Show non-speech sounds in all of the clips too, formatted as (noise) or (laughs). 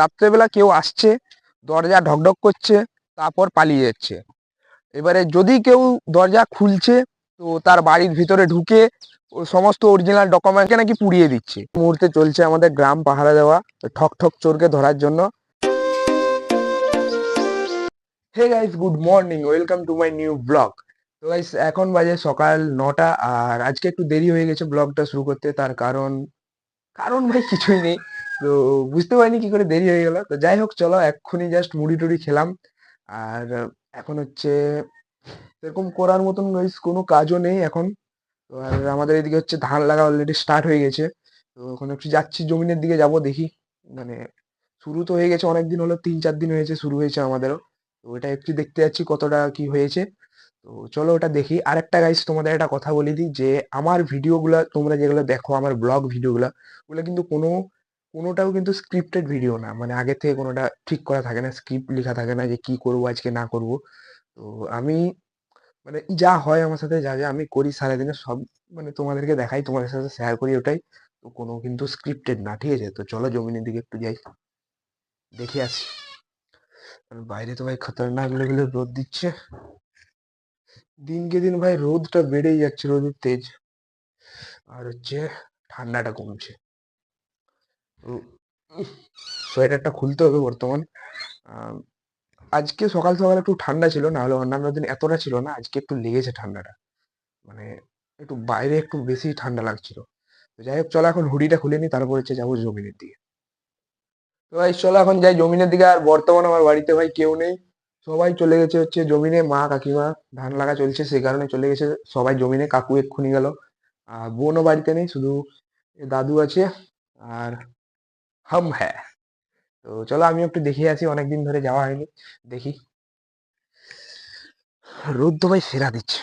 রাত্রেবেলা কেউ আসছে, দরজা ঢকঢক করছে, তারপর পালিয়ে যাচ্ছে। এবারে যদি কেউ দরজা খুলছে, তো তার বাড়ির ভিতরে ঢুকে ও সমস্ত অরিজিনাল ডকুমেন্টকে নাকি পুড়িয়ে দিচ্ছে। মুহূর্তে চলছে আমাদের গ্রাম পাহারা দেওয়া ঠক ঠক চোরকে ধরার জন্য। Hey guys good morning welcome to my new vlog তো গাইস এখন বাজে সকাল নটা, আর আজকে একটু দেরি হয়ে গেছে ব্লগটা শুরু করতে, তার কারণ কারণ ভাই কিছুই নেই। তো বুঝতে পারিনি কি করে দেরি হয়ে গেল। তো যাই হোক, চলো এক্ষুনি জাস্ট মুড়ি টুড়ি খেলাম। আর এখন হচ্ছে সেরকম করার মতন কোনো কাজও নেই এখন। তো আর আমাদের এদিকে হচ্ছে ধান লাগা অলরেডি স্টার্ট হয়ে গেছে। তো এখন একটু যাচ্ছি জমিনের দিকে, যাব দেখি। মানে শুরু তো হয়ে গেছে অনেকদিন হলো, তিন চার দিন হয়েছে শুরু হয়েছে আমাদেরও। তো ওটা একটু দেখতে যাচ্ছি কতটা কি হয়েছে। তো চলো ওটা দেখি। আরেকটা গাইস তোমাদের একটা কথা বলে দিই যে, আমার ভিডিওগুলো তোমরা যেগুলো দেখো, আমার ব্লগ ভিডিওগুলো ওগুলো কিন্তু কোনো কোনোটাও কিন্তু স্ক্রিপ্টেড ভিডিও না। মানে আগে থেকে কোনোটা ঠিক করা থাকে না স্ক্রিপ্ট লেখা থাকে না যে কি করব, আজকে না করব। তো আমি মানে যা হয় আমার সাথে, যা যা আমি করি সারাদিনে সব মানে তোমাদেরকে দেখাই, তোমাদের সাথে শেয়ার করি ওটাই। তো কোনো কিন্তু স্ক্রিপ্টেড না, ঠিক আছে? তো চলো জমিনের দিকে একটু যাই। দেখে আসি। বাইরে তো ভাই খতরনাক লেভেলের রোদ দিচ্ছে। দিনকে দিন ভাই রোদটা বেড়েই যাচ্ছে, রোদের তেজ। আর হচ্ছে ঠান্ডাটা কমছে। সোয়েটারটা খুলতে হবে বর্তমান। আজকে সকাল সকাল একটু ঠান্ডা ছিল না হলে অন্যান্য দিন এতটা ছিল না, আজকে একটু লেগেছে ঠান্ডাটা। মানে একটু বাইরে একটু বেশি ঠান্ডা লাগছিল। তো যাই হোক, চলো এখন হুডিটা খুলে নি তারপর হচ্ছে যাব জমিনের দিকে। তো ভাই, চলো এখন যাই জমিনের দিকে। আর বর্তমান আমার বাড়িতে ভাই কেউ নেই। সবাই চলে গেছে হচ্ছে জমিনে, মা, কাকিমা, ধান লাগা চলছে সেই কারণে চলে গেছে সবাই জমিনে। কাকু এক্ষুনি গেল। আর বোনও বাড়িতে নেই, শুধু দাদু আছে। আর হাম হ্যাঁ তো চলো আমি একটু দেখে আসি, অনেকদিন ধরে যাওয়া হয়নি, দেখি। রোদ তো ভাই সেরা দিচ্ছে।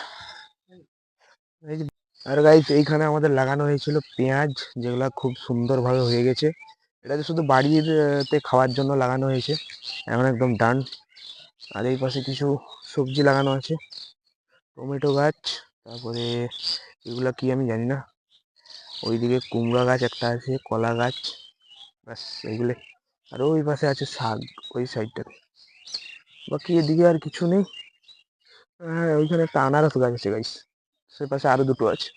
আর গাইস এইখানে আমাদের লাগানো হয়েছিল পেঁয়াজ, যেগুলো খুব সুন্দরভাবে হয়ে গেছে। এটা শুধু বাড়ির খাওয়ার জন্য লাগানো হয়েছে, এখন একদম ডান আর এই পাশে কিছু সবজি লাগানো আছে, টমেটো গাছ, তারপরে এগুলা কি আমি জানি না। ওইদিকে কুমড়া গাছ একটা আছে, কলা গাছ। ব্যাস এইগুলো আর ওই পাশে আছে শাক, ওই সাইডটাতে বাকি এদিকে আর কিছু নেই। হ্যাঁ ওইখানে একটা আনারস গাছ আছে গাইস সে পাশে আরও দুটো আছে।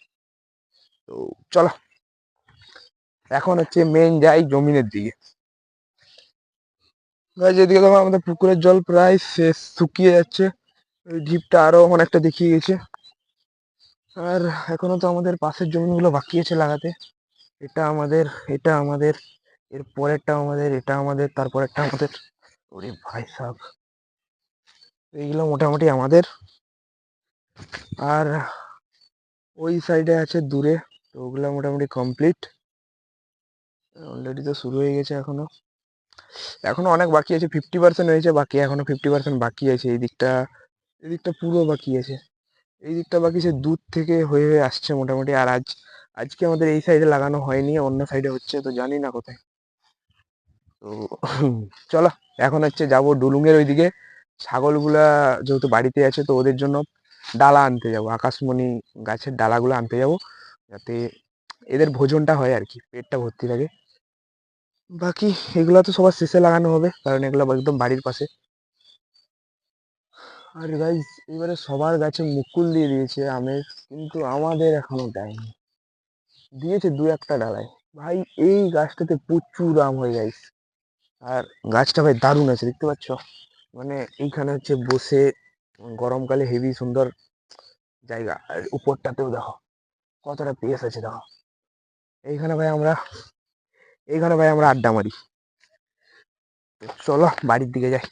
তো চলো। এখন হচ্ছে মেন যাই জমিনের দিকে। এদিকে দেখো আমাদের পুকুরের জল প্রায় শেষ, শুকিয়ে যাচ্ছে। ওই ঢিপটা আরও অনেকটা দেখিয়ে গেছে। আর এখনও তো আমাদের পাশের জমিগুলো বাকি আছে লাগাতে। এটা আমাদের এটা আমাদের। এর পরেরটা আমাদের, এটা আমাদের, তারপরেরটা আমাদের। ওরে ভাই সাহ এইগুলো মোটামুটি আমাদের। আর ওই সাইডে আছে দূরে, তো ওগুলো মোটামুটি কমপ্লিট অলরেডি তো শুরু হয়ে গেছে এখনও। এখনও অনেক বাকি আছে ফিফটি পার্সেন্ট হয়েছে, বাকি এখনও ফিফটি পার্সেন্ট বাকি আছে। এই দিকটা এই দিকটা পুরো বাকি আছে। এই দিকটা বাকি সে দূর থেকে হয়ে হয়ে আসছে মোটামুটি। আর আজ, আজকে আমাদের এই সাইডে লাগানো হয়নি, অন্য সাইডে হচ্ছে, তো জানি না কোথায়। তো চলো, এখন হচ্ছে যাব ডুলুংয়ের ওইদিকে। ছাগলগুলা যেহেতু বাড়িতে আছে, তো ওদের জন্য ডালা আনতে যাব। আকাশমণি গাছের ডালাগুলো আনতে যাব, যাতে এদের ভোজনটা হয় আর কি, পেটটা ভর্তি থাকে বাকি এগুলো তো সবার শেষে লাগানো হবে, কারণ এগুলো একদম বাড়ির পাশে। আর গাইজ এবারে সবার গাছে মুকুল দিয়ে দিয়েছে আমের, কিন্তু আমাদের এখনও দেয়নি। দিয়েছে দু একটা ডালায়। ভাই, এই গাছটাতে প্রচুর আম হয়ে গাইস আর গাছটা ভাই দারুণ আছে, দেখতে পাচ্ছ? মানে এইখানে হচ্ছে বসে গরমকালে হেভি সুন্দর জায়গা, আর উপরটাতেও দেখো কতটা পেস আছে দেখো। এইখানে ভাই আমরা, এইখানে ভাই আমরা আড্ডা মারি। চলো বাড়ির দিকে যাই।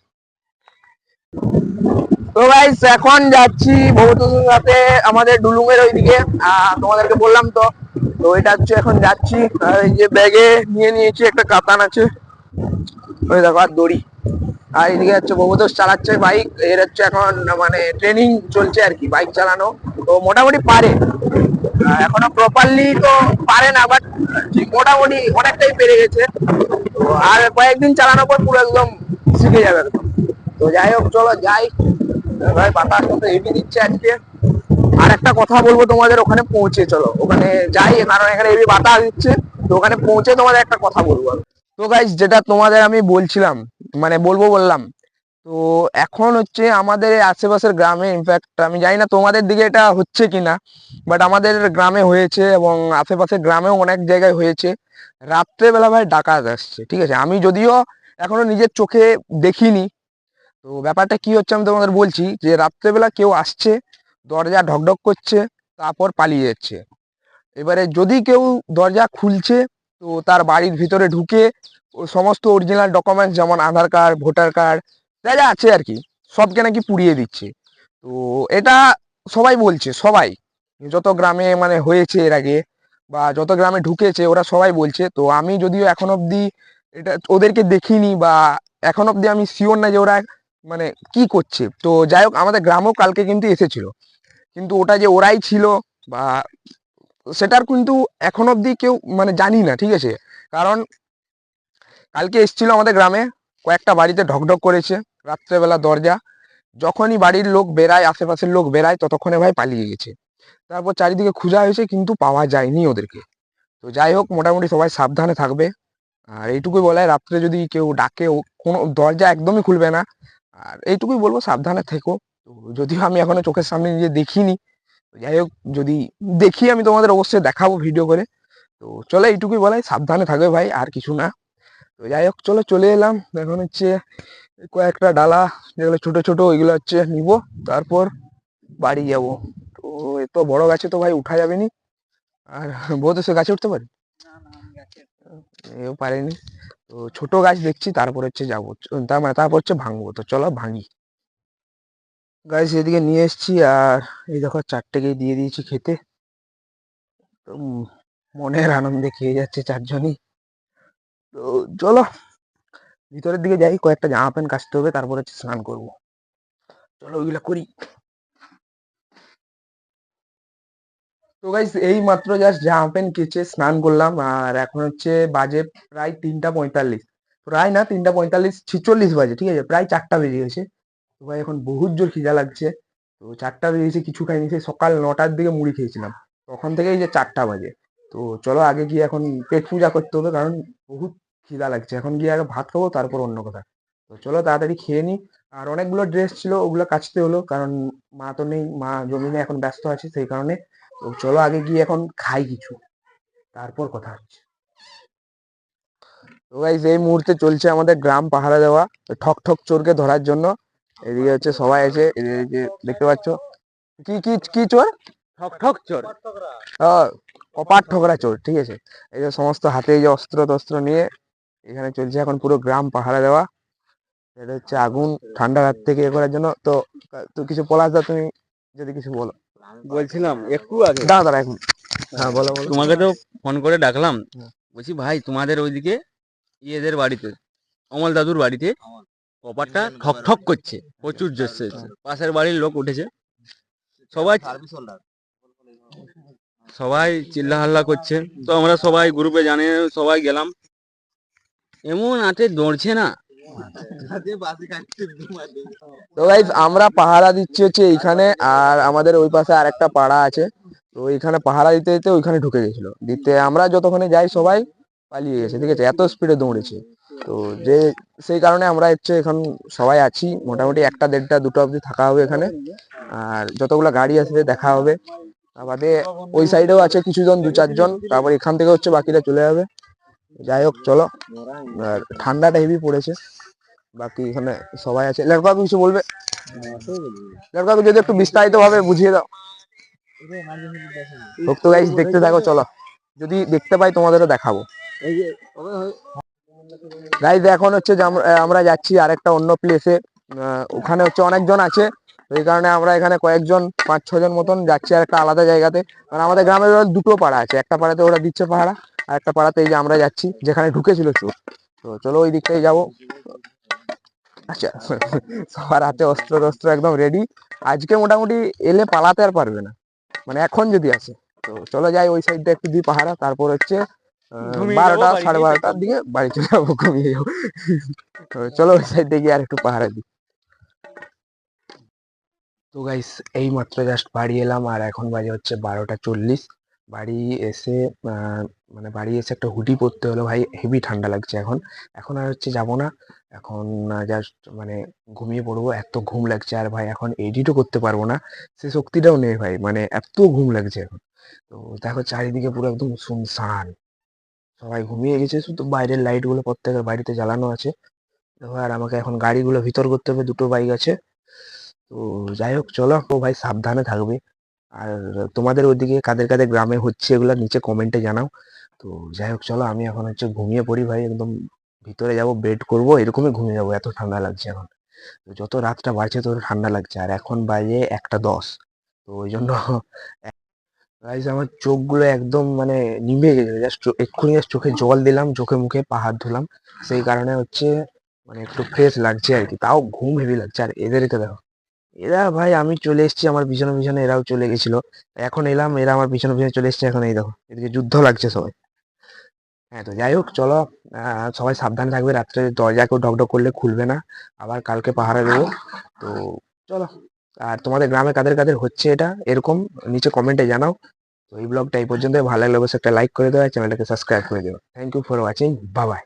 তো ভাই এখন যাচ্ছি ভৌতদের সাথে আমাদের ডুলুংয়ের ওইদিকে। তোমাদেরকে বললাম তো। তো এটা হচ্ছে এখন যাচ্ছি এই যে ব্যাগে নিয়ে নিয়েছি একটা কাতান আছে। ওই দেখো, আর দড়ি। আর এদিকে হচ্ছে ভৌতোষ চালাচ্ছে বাইক এর হচ্ছে এখন মানে ট্রেনিং চলছে আর কি বাইক চালানো। তো মোটামুটি পারে। এখনও প্রপারলি তো পারে না বাট মোটামুটি অনেকটাই পেরে গেছে। আর কয়েকদিন চালানোর পর পুরো একদম শিখে যাবে তো যাই হোক, চলো যাই। ভাই বাতাস মতো হেভি দিচ্ছে আজকে। আর একটা কথা বলব তোমাদের, ওখানে পৌঁছে চলো। ওখানে যাই, কারণ এখানে হেভি বাতাস দিচ্ছে। তো ওখানে পৌঁছে তোমাদের একটা কথা বলব। তো গাইস যেটা তোমাদের আমি বলছিলাম মানে বলব বললাম, তো এখন হচ্ছে আমাদের আশেপাশের গ্রামে ইনফ্যাক্ট আমি জানি না তোমাদের দিকে এটা হচ্ছে কিনা বাট আমাদের গ্রামে হয়েছে এবং আশেপাশের গ্রামেও অনেক জায়গায় হয়েছে। রাত্রেবেলা ভাই ডাকাত আসছে, ঠিক আছে? আমি যদিও এখনও নিজের চোখে দেখিনি, তো ব্যাপারটা কি হচ্ছে আমি তোমাদের বলছি যে রাত্রেবেলা কেউ আসছে, দরজা ঢকঢক করছে, তারপর পালিয়ে যাচ্ছে। এবারে যদি কেউ দরজা খুলছে তো তার বাড়ির ভিতরে ঢুকে সমস্ত অরিজিনাল ডকুমেন্টস যেমন আধার কার্ড ভোটার কার্ড যা যা আছে আর কি, সবকে নাকি পুড়িয়ে দিচ্ছে। তো এটা সবাই বলছে, সবাই। যত গ্রামে মানে হয়েছে এর আগে বা যত গ্রামে ঢুকেছে, ওরা সবাই বলছে। তো আমি যদিও এখন অবধি এটা ওদেরকে দেখিনি বা এখন অবধি আমি শিওর না যে ওরা মানে কি করছে। তো যাই হোক, আমাদের গ্রামও কালকে কিন্তু এসেছিল। কিন্তু ওটা যে ওরাই ছিল বা সেটার কিন্তু এখন অবধি কেউ মানে জানি না, ঠিক আছে? কারণ কালকে এসেছিল আমাদের গ্রামে, কয়েকটা বাড়িতে ঢকঢক করেছে, রাত্রেবেলা দরজা। যখনই বাড়ির লোক বেরায় আশেপাশের লোক বেরায় ততক্ষণে ভাই পালিয়ে গেছে। তারপর চারিদিকে খোঁজা হয়েছে, কিন্তু পাওয়া যায়নি ওদেরকে। তো যাই হোক, মোটামুটি সবাই সাবধানে থাকবে। আর এইটুকুই বলাই রাত্রে যদি কেউ ডাকে কোনো দরজা একদমই খুলবে না। আর এইটুকুই বলব, সাবধানে থেকো। তো যদিও আমি এখনও চোখের সামনে নিজে দেখিনি যাই হোক যদি দেখি আমি তোমাদের অবশ্যই দেখাবো ভিডিও করে। তো চলো এইটুকুই বলাই সাবধানে থাকবে ভাই আর কিছু না। তো যাই হোক চলো চলে এলাম। এখন হচ্ছে কয়েকটা ডালা যেগুলো ছোট ছোট ওইগুলো হচ্ছে নিব। তারপর বাড়ি যাব। তো এত বড় গাছে তো ভাই উঠা যাবে নি। আর বহুত সে গাছে উঠতে পারি? এও পারেনি। তো ছোট গাছ দেখছি তারপর হচ্ছে যাব। তার মানে তারপর হচ্ছে ভাঙবো। তো চলো ভাঙি। গাছ এদিকে নিয়ে এসেছি আর এই দেখো চারটেকেই দিয়ে দিয়েছি খেতে। তো মনের আনন্দে খেয়ে যাচ্ছে চারজনই। তো চলো, ভিতরের দিকে যাই, কয়েকটা জামা প্যান্ট কাচতে হবে, তারপর হচ্ছে স্নান করব। চলো ওইগুলা করি। তো গাইস এই মাত্র জাস্ট জামা প্যান্ট কেচে স্নান করলাম, আর এখন হচ্ছে বাজে প্রায় তিনটা পঁয়তাল্লিশ। প্রায় না, তিনটা পঁয়তাল্লিশ, ছিচল্লিশ বাজে, ঠিক আছে? প্রায় চারটা বেজে গেছে। তো ভাই এখন বহুত জোর খিদা লাগছে। তো চারটা বেজে গেছে কিছু খাইনি। সেই সকাল নটার দিকে মুড়ি খেয়েছিলাম। তখন থেকেই যে চারটা বাজে। তো চলো আগে গিয়ে এখন পেট পূজা করতে হবে, কারণ বহুত খিদা লাগছে। এখন গিয়ে আগে ভাত খাব, তারপর অন্য কথা। তো চলো তাড়াতাড়ি খেয়ে নি। আর অনেকগুলো ড্রেস ছিল, ওগুলো কাচতে হলো, কারণ মা তো নেই, মা জমিনে এখন ব্যস্ত আছে সেই কারণে। তো চলো আগে গিয়ে এখন খাই কিছু। তারপর কথা হচ্ছে। তো গাইস এই মুহূর্তে চলছে আমাদের গ্রাম পাহারা দেওয়া ঠক ঠক চোরকে ধরার জন্য। এদিকে হচ্ছে সবাই আছে এদিকে দেখতে পাচ্ছ। কি কি কি চোর? ঠক ঠক চোর। আহ, কপাট ঠোকরা চোর ঠিক আছে। এই যে সমস্ত হাতে এই যে অস্ত্র টস্ত্র নিয়ে এখানে চলছে এখন পুরো গ্রাম পাহারা দেওয়া। এটা হচ্ছে আগুন ঠান্ডা রাত থেকে এ করার জন্য। তো তো কিছু পলাশ দা তুমি যদি কিছু বলো। বলছিলাম একটু আগে। দাঁড়া দাঁড়া এখন হ্যাঁ বলো বলো। তোমাকে তো ফোন করে ডাকলাম। বলছি ভাই তোমাদের ওইদিকে ইয়েদের বাড়িতে অমল দাদুর বাড়িতে কপারটা ঠক ঠক করছে প্রচুর জোরছে। পাশের বাড়ির লোক উঠেছে। সবাই সবাই চিল্লা হাল্লা করছে। তো আমরা সবাই গ্রুপে জানিয়ে সবাই গেলাম। এমন আটে দৌড়ছে না। তো গাইজ আমরা পাহারা দিচ্ছি হচ্ছে এইখানে আর আমাদের ওই পাশে আর একটা পাড়া আছে। তো ওইখানে পাহারা দিতে দিতে ওইখানে ঢুকে গেছিল। দিতে আমরা যতক্ষণে যাই সবাই পালিয়ে গেছে ঠিক আছে? এত স্পিডে দৌড়েছে। তো যে সেই কারণে আমরা হচ্ছে এখন সবাই আছি। মোটামুটি একটা দেড়টা, দুটো অবধি থাকা হবে এখানে। আর যতগুলো গাড়ি আসবে দেখা হবে। তার বাদে ওই সাইডেও আছে কিছুজন, দু চারজন। তারপর এখান থেকে হচ্ছে বাকিরা চলে যাবে। যাই হোক, চলো। আর ঠান্ডাটা হেভি পড়েছে। বাকি এখানে সবাই আছে। লেখক কিছু বলবে? লেখক যদি একটু বিস্তারিত ভাবে বুঝিয়ে দাও। হোক তো গাইস দেখতে থাকো, চলো। যদি দেখতে পাই তোমাদেরও দেখাবো। গাইস এখন হচ্ছে আমরা যাচ্ছি আরেকটা অন্য প্লেসে ওখানে হচ্ছে অনেকজন আছে। এই কারণে আমরা এখানে কয়েকজন, পাঁচ, ছজন মতন যাচ্ছি আর একটা আলাদা জায়গাতে। কারণ আমাদের গ্রামের দুটো পাড়া আছে। একটা পাড়াতে ওরা দিচ্ছে পাহাড়া আর একটা পাড়াতে এই যে আমরা যাচ্ছি, যেখানে ঢুকেছিল চোর। তো চলো ওই দিকটাই যাব। আচ্ছা (laughs) সবার হাতে অস্ত্র টস্ত্র একদম রেডি আজকে মোটামুটি এলে পালাতে আর পারবে না। মানে এখন যদি আসে। তো চলো যাই ওই সাইডটা একটু দিই পাহারা। তারপর হচ্ছে বারোটা সাড়ে বারোটার দিকে বাড়ি চলে যাব ঘুমিয়ে যাব। চলো ওই সাইডে গিয়ে আর একটু পাহারা দিই। তো গাইস এই মাত্র জাস্ট বাড়ি এলাম আর এখন বাজে হচ্ছে বারোটা চল্লিশ। বাড়ি এসে মানে বাড়ি এসে একটা হুডি পরতে হলো ভাই হেভি ঠান্ডা লাগছে এখন। এখন আর হচ্ছে যাব না। এখন জাস্ট মানে ঘুমিয়ে পড়ব এত ঘুম লাগছে আর ভাই এখন এডিটও করতে পারব না। সে শক্তিটাও নেই ভাই মানে এত ঘুম লাগছে এখন। তো দেখো চারিদিকে পুরো একদম শুনশান। সবাই ঘুমিয়ে গেছে, শুধু বাইরের লাইটগুলো প্রত্যেকের বাড়িতে জ্বালানো আছে। আর আমাকে এখন গাড়িগুলো ভিতর করতে হবে, দুটো বাইক আছে। তো যাই হোক, চলো, ও ভাই সাবধানে থাকবে। আর তোমাদের ওদিকে কাদের কাদের গ্রামে হচ্ছে এগুলো নিচে কমেন্টে জানাও। তো যাই হোক, চলো, আমি এখন হচ্ছে ঘুমিয়ে পড়ি ভাই, একদম ভিতরে যাব বেড করব, এরকমই ঘুমিয়ে যাব, এত ঠান্ডা লাগছে এখন। তো যত রাতটা বাড়ছে তত ঠান্ডা লাগছে, আর এখন বাজে একটা দশ। তো ওই জন্য গাইস আমার চোখগুলো একদম মানে নিভে গেছে। জাস্ট এক্ষুনি জাস্ট চোখে জল দিলাম, চোখে মুখে পা হাত ধুলাম। সেই কারণে হচ্ছে মানে একটু ফ্রেশ লাগছে আর কি। তাও ঘুম হেভি লাগছে। আর এদেরকে দেখো। এরা ভাই, আমি চলে এসেছি আমার পিছনে পিছনে, এরাও চলে গেছিল। এখন এলাম, এরা আমার পিছনে পিছনে চলে এসেছে, এখন এই দেখো। এদিকে যুদ্ধ লাগছে সবাই। হ্যাঁ তো যাই হোক, চলো সবাই সাবধানে থাকবে। রাত্রে দরজা কেউ ডক করলে খুলবে না। আবার কালকে পাহারা দেবো। তো চলো, আর তোমাদের গ্রামে কাদের কাদের হচ্ছে এটা? এরকম নিচে কমেন্টে জানাও। তো এই ব্লগটা এই পর্যন্ত ভালো লাগলে অবশ্যই একটা লাইক করে দেওয়া চ্যানেলটাকে সাবস্ক্রাইব করে দেওয়া। থ্যাংক ইউ ফর ওয়াচিং বাবাই